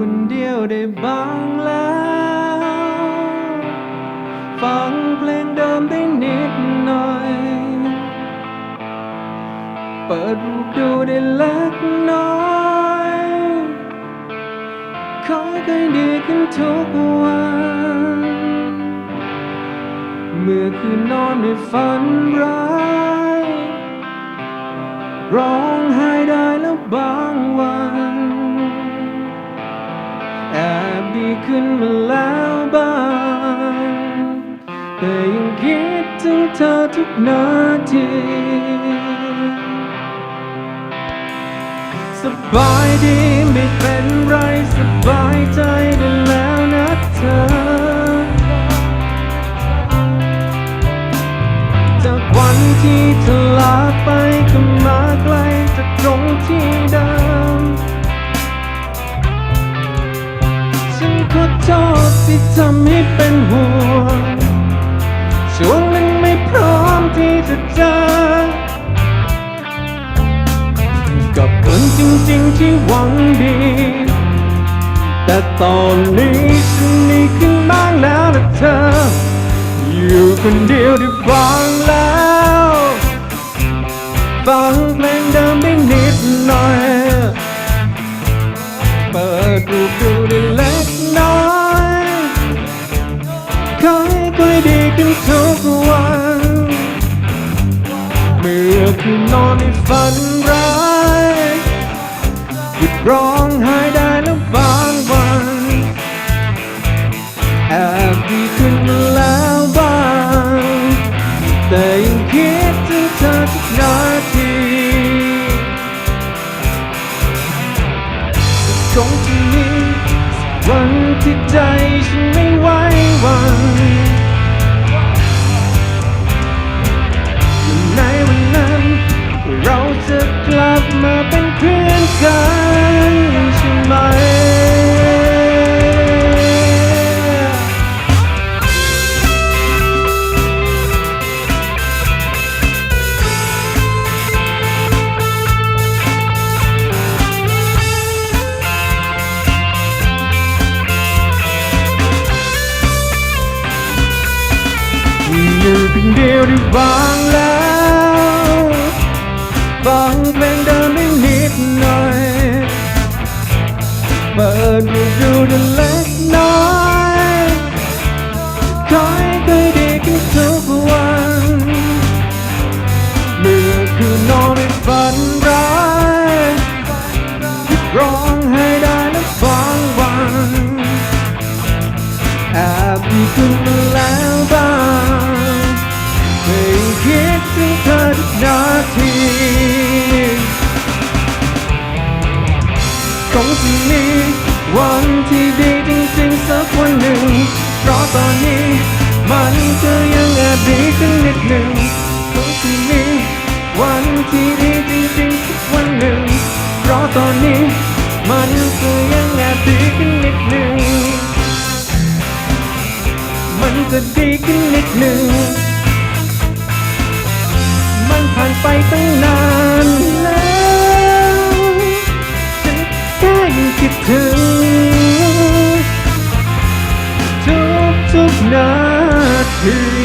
คนเดียวได้บ้างแล้ว ฟังเพลงเดิมได้นิดหน่อย เปิดรูปดูได้เล็กน้อยขอให้ดีขึ้นทุกวัน เมื่อคืนนอนด้วยฝันร้ายร้องไห้ได้แล้วบางวัน ดีขึ้นมาแล้วบ้าง แต่ยังคิดถึงเธอทุกนาทีสบายดีไม่เป็นไรสบายใจได้แล้วนะเธอ จากวันที่เธอลาไปก็มา ทำให้เป็นห่วง ช่วงนั้นไม่พร้อมที่จะเจอกับคนจริงๆที่หวังดี แต่ตอนนี้ฉันมีขึ้นบ้างแล้วนะเธอ อยู่คนเดียวได้ฟังแล้ว ฟังเพลงเดิมได้ ค่อยๆดีขึ้นทุกวัน เมื่อคืนนอนในฝันร้ายหยุดร้องไห้ได้แล้วบางวันแอบดีขึ้นเมื่อ อยู่เพียงเดียวได้วางแล้วฟังเพลงเดิมไม่นิดหน่อยเปิดรูป งจะมีวันที่ดีจริงๆสักวันหนึ่ง เพราะตอนนี้มันก็ยังแอบดีขึ้นนิดหนึ่งคงจะมีวันที่ดีจริงๆสักวันหนึ่ง เพราะตอนนี้มันก็ยังแอบดีขึ้นนิดหนึ่ง มันจะดีขึ้นนิดหนึ่ง มันผ่านไปตั้งน คิดถึง ทุกทุกนาที